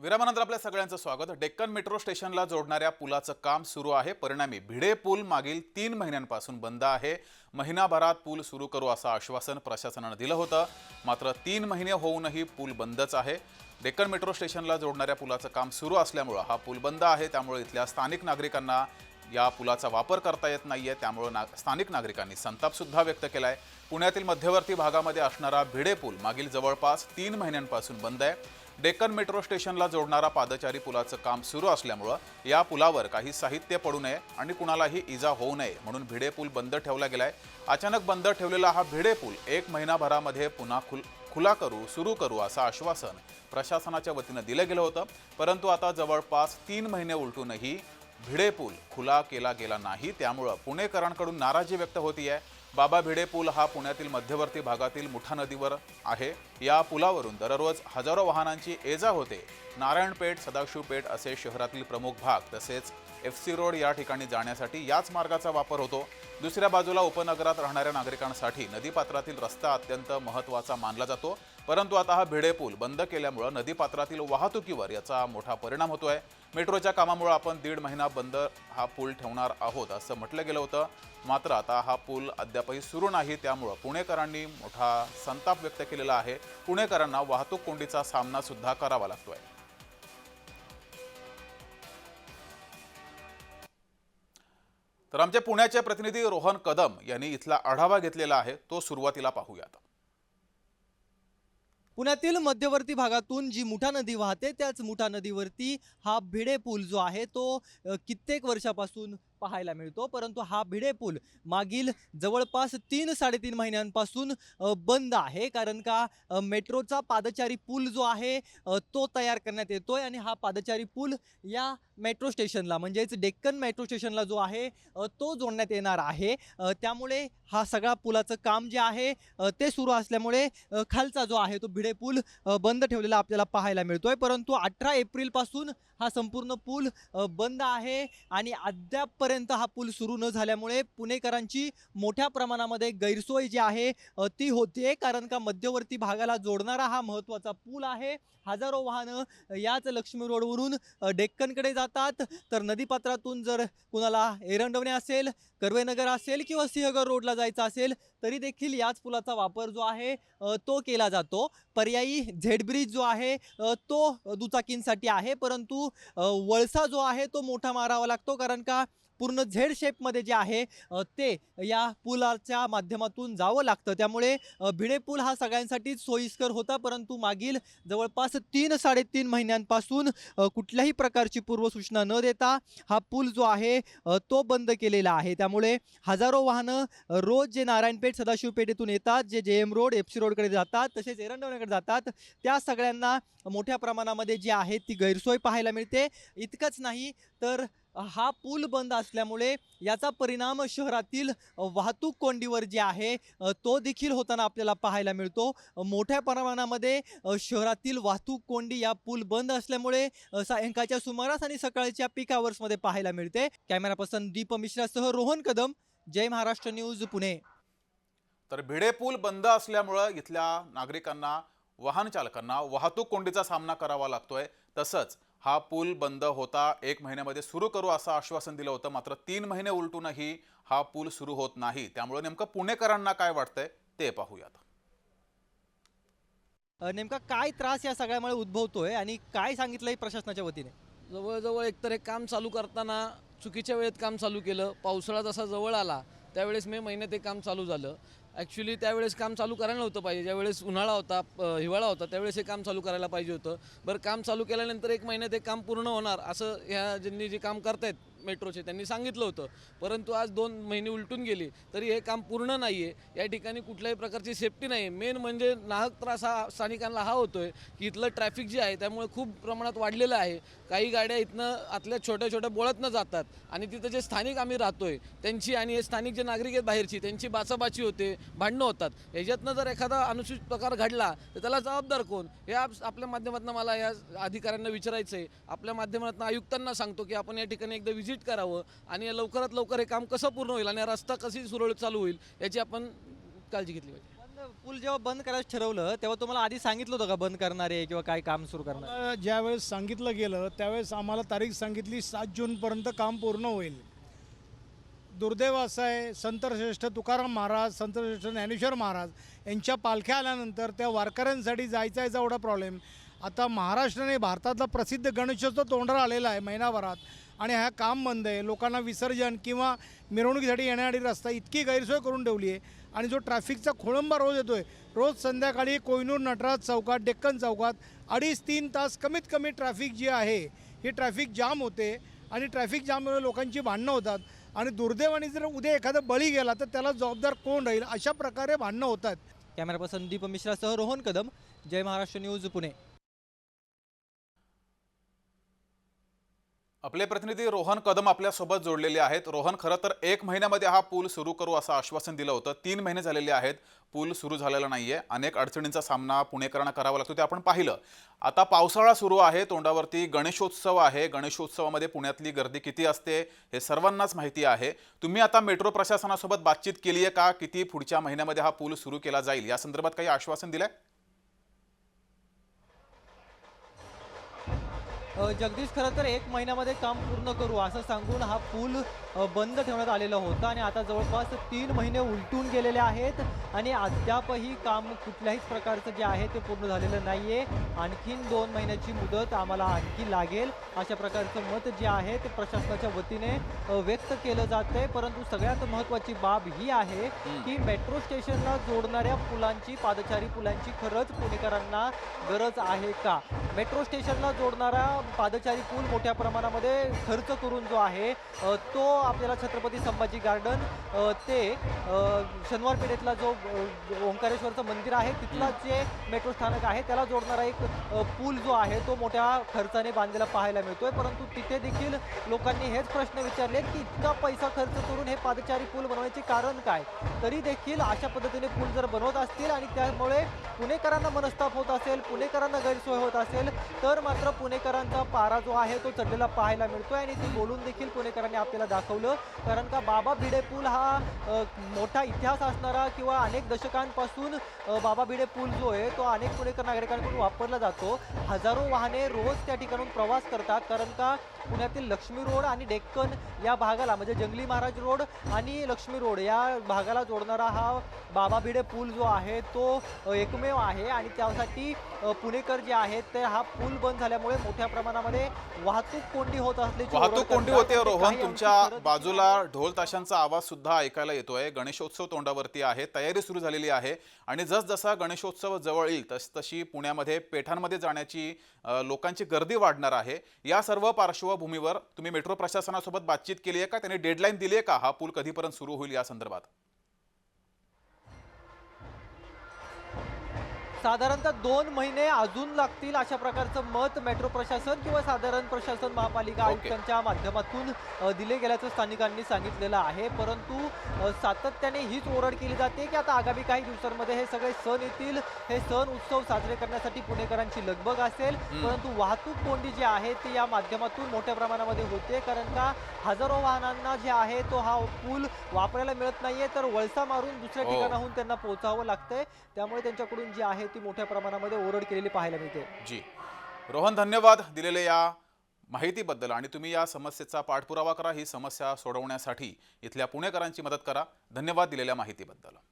विरामानंतर आपल्या सगळ्यांचं स्वागत. डेक्कन मेट्रो स्टेशनला जोडणाऱ्या पुलाचं काम सुरू आहे. परिणामी भिडे पूल मागील तीन महिन्यांपासून बंद आहे. महिनाभरात पूल सुरू करू असं आश्वासन प्रशासनानं दिलं होतं. मात्र तीन महिने होऊनही पूल बंदच आहे. डेक्कन मेट्रो स्टेशनला जोडणाऱ्या पुलाचं काम सुरू असल्यामुळं हा पूल बंद आहे. त्यामुळे इथल्या स्थानिक नागरिकांना या पुलाचा वापर करता येत नाही आहे त्यामुळं ना स्थानिक नागरिकांनी संतापसुद्धा व्यक्त केला आहे पुण्यातील मध्यवर्ती भागामध्ये असणारा भिडे पूल मागील जवळपास तीन महिन्यांपासून बंद आहे. डेक्कन मेट्रो स्टेशनला जोडणारा पादचारी पुलाचं काम सुरू असल्यामुळं या पुलावर काही साहित्य पडू नये आणि कुणालाही इजा होऊ नये म्हणून भिडे पूल बंद ठेवला गेलाय. अचानक बंद ठेवलेला हा भिडे पूल एक महिनाभरामध्ये पुन्हा खुल खुला करू सुरू करू असं आश्वासन प्रशासनाच्या वतीनं दिलं गेलं होतं. परंतु आता जवळपास तीन महिने उलटूनही भिडे पूल खुला केला गेला नाही त्यामुळं पुणेकरांकडून नाराजी व्यक्त होतीये. बाबा भिडे पूल हा पुण्यातील मध्यवर्ती भागातील मुठा नदीवर आहे. या पुलावरून दररोज हजारो वाहनांची एजा होते. नारायणपेठ सदाशिवपेठ असे शहरातील प्रमुख भाग तसेच एफ सी रोड या ठिकाणी जाण्यासाठी याच मार्गाचा वापर होतो. दुसऱ्या बाजूला उपनगरात राहणाऱ्या नागरिकांसाठी नदीपात्रातील रस्ता अत्यंत महत्त्वाचा मानला जातो. परंतु आता हा भिडे पूल बंद केल्यामुळं नदीपात्रातील वाहतुकीवर याचा मोठा परिणाम होतो आहे मेट्रोच्या कामामुळे आपण दीड महिना बंद हा पूल ठेवणार आहोत असं म्हटलं गेलं होतं. मात्र आता हा पूल अद्यापही सुरू नाही त्यामुळं पुणेकरांनी मोठा संताप व्यक्त केलेला आहे. पुणेकरांना वाहतूक कोंडीचा सामना सुद्धा करावा लागतोय. तर आमचे पुण्याचे प्रतिनिधी रोहन कदम यांनी इथला आढावा घेतलेला आहे. तो सुरुवातीला पाहूयात. पुण्यातील मध्यवर्ती भागातून जी मुठा नदी वाहते त्याच मुठा नदीवरती हा भिडे पूल जो आहे तो कित्येक वर्षापासून पाहायला मिळतो. परंतु हा भिडे पूल मागील जवळपास तीन साडेतीन महिन्यांपासून बंद आहे. कारण का मेट्रोचा पादचारी पूल जो आहे तो तयार करण्यात येतोय आणि हा पादचारी पूल या मेट्रो स्टेशनला म्हणजेच डेक्कन मेट्रो स्टेशनला जो आहे तो जोडण्यात येणार आहे. त्यामुळे हा सगळा पुलाचं काम जे आहे ते सुरू असल्यामुळे खालचा जो आहे तो भिडे पूल बंद ठेवलेला आपल्याला पाहायला मिळतोय. परंतु अठरा एप्रिलपासून हा संपूर्ण पूल बंद आहे. आणि अद्याप अद्यापपर्यंत हा पूल सुरू न झाल्यामुळे पुणेकरांची मोठ्या प्रमाणामध्ये गैरसोय जी आहे ती होते कारण का मध्यवर्ती भागाला जोडणारा हा महत्त्वाचा पूल आहे. हजारो वाहनं याच लक्ष्मी रोडवरून डेक्कनकडे जातात. तर नदीपात्रातून जर कुणाला एरंडवणे असेल कर्वेनगर असेल किंवा सिंहगड रोडला जायचं असेल तरी देखील याच पुलाचा वापर जो आहे तो केला जातो. पर्यायी झेड ब्रिज जो आहे तो दुचाकींसाठी आहे. परंतु वळसा जो आहे तो मोठा मारावा लागतो. कारण का पूर्ण झेड शेपमध्ये जे आहे ते या पुलाच्या माध्यमातून जावं लागतं. त्यामुळे भिडे पूल हा सगळ्यांसाठीच सोयीस्कर होता परंतु मागील जवळपास तीन साडेतीन महिन्यांपासून कुठल्याही प्रकारची पूर्वसूचना न देता हा पूल जो आहे तो बंद केलेला आहे. त्यामुळे हजारो वाहनं रोज जे नारायणपेठ सदाशिवपेठेतून येतात जे J M road F C रोडकडे जातात तसेच एरंडवण्याकडे जातात त्या सगळ्यांना मोठ्या प्रमाणामध्ये जी आहे ती गैरसोय पाहायला मिळते. इतकंच नाही तर हा पूल बंद असल्यामुळे याचा परिणाम शहरातील वाहतूक कोंडीवर जे आहे तो देखील होताना आपल्याला पाहायला मिळतो. मोठ्या प्रमाणामध्ये शहरातील वाहतूक कोंडी या पूल बंद असल्यामुळे सायंकाळच्या सुमारास आणि सकाळच्या पीक आवर्समध्ये पाहायला मिळते. कॅमेरा पर्सन दीप मिश्रासह रोहन कदम जय महाराष्ट्र न्यूज पुणे. तर भिडे पूल बंद असल्यामुळं इथल्या नागरिकांना वाहन चालकांना वाहतूक कोंडीचा सामना करावा लागतोय. तसंच हा पूल बंद होता एक महिन्यामध्ये सुरू करू असं आश्वासन दिलं होतं. मात्र तीन महिने उलटूनही हा पूल सुरू होत नाही. त्यामुळे नेमकं पुणेकरांना काय वाटतंय ते पाहूयात. नेमका काय त्रास या सगळ्यामुळे उद्भवतोय आणि काय सांगितलंय प्रशासनाच्या वतीने? जवळजवळ एकतर एक काम चालू करताना चुकीच्या वेळेत काम चालू केलं पावसाळा जसा जवळ आला त्यावेळेस मे महिन्यात ते काम चालू झालं. ॲक्च्युली त्यावेळेस काम चालू करायला नव्हतं पाहिजे. ज्यावेळेस उन्हाळा होता हिवाळा होता त्यावेळेस हे काम चालू करायला पाहिजे होतं. बरं काम चालू केल्यानंतर एक महिन्यात हे काम पूर्ण होणार असं ह्या ज्यांनी जे काम करतायत मेट्रोचे त्यांनी सांगितलं होतं. परंतु आज दोन महिने उलटून गेले तरी हे काम पूर्ण नाही आहे या ठिकाणी कुठल्याही प्रकारची सेफ्टी नाही आहे मेन म्हणजे नाहक त्रास हा स्थानिकांना हा होतो आहे की इथलं ट्रॅफिक जे आहे त्यामुळे खूप प्रमाणात वाढलेलं आहे. काही गाड्या इथनं आतल्या छोट्या छोट्या बोळातनं जातात आणि तिथं जे स्थानिक आम्ही राहतो आहे त्यांची आणि हे स्थानिक जे नागरिक आहेत बाहेरची त्यांची बाचाबाची होते भांडणं होतात. ह्याच्यातनं जर एखादा अनुसूचित प्रकार घडला तर त्याला जबाबदार कोण? हे आपल्या माध्यमातून मला या अधिकाऱ्यांना विचारायचं आहे आपल्या माध्यमातून आयुक्तांना सांगतो की आपण या ठिकाणी एकदा व्हिजिट करावं आणि लवकरात लवकर हे काम कसं पूर्ण होईल आणि रस्ता कशी सुरळीत चालू होईल याची आपण काळजी घेतली पाहिजे. पूल जेव्हा बंद करायचं ठरवलं तेव्हा तुम्हाला आधी सांगितलं होतं का बंद करणार आहे किंवा काय काम सुरू करणार? ज्यावेळेस सांगितलं गेलं त्यावेळेस आम्हाला तारीख सांगितली सात जूनपर्यंत काम पूर्ण होईल. दुर्दैव असं आहे संतश्रेष्ठ तुकाराम महाराज संतश्रेष्ठ ज्ञानेश्वर महाराज यांच्या पालख्या आल्यानंतर त्या वारकऱ्यांसाठी जायचा यायचा एवढा प्रॉब्लेम आता महाराष्ट्राने भारतातला प्रसिद्ध गणेशोत्सव तोंडावर आलेला आहे महिनाभरात. आणि हा काम बंद आहे. लोकांना विसर्जन किंवा मिरवणुकीसाठी येण्यासाठी रस्ता इतकी गैरसोय करून ठेवली आहे आणि जो ट्रॅफिकचा खोळंबा रोज येतो आहे रोज संध्याकाळी कोयनूर नटराज चौकात डेक्कन चौकात अडीच तीन तास कमीत कमी ट्रॅफिक जी आहे ही ट्रॅफिक जाम होते आणि ट्रॅफिक जाममुळे लोकांची भांडणं होतात आणि दुर्दैवाने जर उद्या एखादा बळी गेला तर त्याला जबाबदार कोण राहील? अशा प्रकारे भांडणं होतात. कॅमेरा पर्सन दीप मिश्रासह रोहन कदम जय महाराष्ट्र न्यूज पुणे. आपले प्रतिनिधी रोहन कदम आपल्यासोबत जोडलेले आहेत. रोहन खरं तर एक महिन्यामध्ये हा पूल सुरू करू असं आश्वासन दिलं होतं. तीन महिने झालेले आहेत. पूल सुरू झालेला नाहीये. अनेक अडचणींचा सामना पुणेकरांना करावा लागतो ते आपण पाहिलं. आता पावसाळा सुरू आहे. तोंडावरती गणेशोत्सव आहे. गणेशोत्सवामध्ये पुण्यातली गर्दी किती असते हे सर्वांनाच माहिती आहे. तुम्ही आता मेट्रो प्रशासनासोबत बातचीत केली आहे का? किती पुढच्या महिन्यामध्ये हा पूल सुरू केला जाईल? या संदर्भात काही आश्वासन दिलंय? जगदीश खरं तर एक महिन्यामध्ये काम पूर्ण करू असं सांगून हा पूल बंद ठेवण्यात आलेला होता आणि आता जवळपास तीन महिने उलटून गेलेले आहेत आणि अद्यापही काम कुठल्याही प्रकारचं जे आहे ते पूर्ण झालेलं नाही आहे आणखीन दोन महिन्याची मुदत आम्हाला आणखी लागेल अशा प्रकारचं मत जे आहे ते प्रशासनाच्या वतीने व्यक्त केलं जातंय. परंतु सगळ्यात महत्त्वाची बाब ही आहे की मेट्रो स्टेशनला जोडणाऱ्या पुलांची पादचारी पुलांची खरंच पुणेकरांना गरज आहे का? मेट्रो स्टेशनला जोडणारा पादचारी पूल मोठ्या प्रमाणामध्ये खर्च करून जो आहे तो आपल्याला छत्रपती संभाजी गार्डन ते शनिवार पेठेतला जो ओंकारेश्वरचं मंदिर आहे तिथला जे मेट्रो स्थानक आहे त्याला जोडणारा एक पूल जो आहे तो मोठ्या खर्चाने बांधलेला पाहायला मिळतोय. परंतु तिथे देखील लोकांनी हेच प्रश्न विचारले की इतका पैसा खर्च करून हे पादचारी पूल बनवण्याचे कारण काय? तरी देखील अशा पद्धतीने पूल जर बनवत असतील आणि त्यामुळे पुणेकरांना मनस्ताप होत असेल पुणेकरांना गैरसोय होत असेल तर मात्र पुणेकरांचा पारा जो आहे तो चढलेला पाहायला मिळतोय आणि ते बोलून देखील पुणेकरांनी आपल्याला दाखवलं. कारण का बाबा भिडे पूल हा मोठा इतिहास असणारा किंवा अनेक दशकांपासून बाबा भिडे पूल जो आहे तो अनेक पुणेकर नागरिकांकडून वापरला जातो. हजारो वाहने रोज त्या ठिकाणून प्रवास करतात. कारण का पुण्यातील लक्ष्मी रोड आणि डेक्कन या भागाला म्हणजे जंगली महाराज रोड आणि लक्ष्मी रोड या भागाला जोडणारा हा बाबा भिडे पूल जो आहे तो एकमेव आहे. आणि त्यासाठी पुणेकर जे आहेत ते हा पूल बंद झाल्यामुळे मोठ्या प्रमाणामध्ये वाहतूक कोंडी होत असल्याची वाहतूक कोंडी. होते ते रोहन. तुमच्या बाजूला ढोल ताशांचा आवाज सुद्धा ऐकायला येतोय. गणेशोत्सव तोंडावरती आहे तयारी सुरू झालेली आहे. आणि जसजसा गणेशोत्सव जवळ येईल तस तशी पुण्यामध्ये पेठांमध्ये जाण्याची लोकांची गर्दी वाढणार आहे. या सर्व पार्श्वभूमीवर तुम्ही मेट्रो प्रशासनासोबत बातचीत केली आहे का? त्यांनी डेडलाईन दिली आहे का? हा पूल कधीपर्यंत सुरू होईल या संदर्भात? साधारणतः दोन महिने अजून लागतील अशा प्रकारचं मत मेट्रो प्रशासन किंवा साधारण प्रशासन महापालिका. आयुक्तांच्या माध्यमातून दिले गेल्याचं स्थानिकांनी सांगितलेलं आहे. परंतु सातत्याने हीच ओरड केली जाते की आता आगामी काही दिवसांमध्ये हे सगळे सण येतील. हे सण उत्सव साजरे करण्यासाठी पुणेकरांची लगबग असेल. परंतु वाहतूक कोंडी जी आहे ती या माध्यमातून मोठ्या प्रमाणामध्ये होते. कारण का हजारो वाहनांना जे आहे तो हा पूल वापरायला मिळत नाहीये. तर वळसा मारून दुसऱ्या हो. ठिकाणाहून त्यांना पोहोचावं लागतंय. त्यामुळे त्यांच्याकडून जी आहे ती मोठ्या प्रमाणामध्ये ओरड केलेली पाहायला मिळते. जी. रोहन धन्यवाद दिलेल्या या माहितीबद्दल आणि तुम्ही या समस्येचा पाठपुरावा करा ही समस्या सोडवण्यासाठी इथल्या पुणेकरांची मदत करा. धन्यवाद दिलेल्या माहितीबद्दल.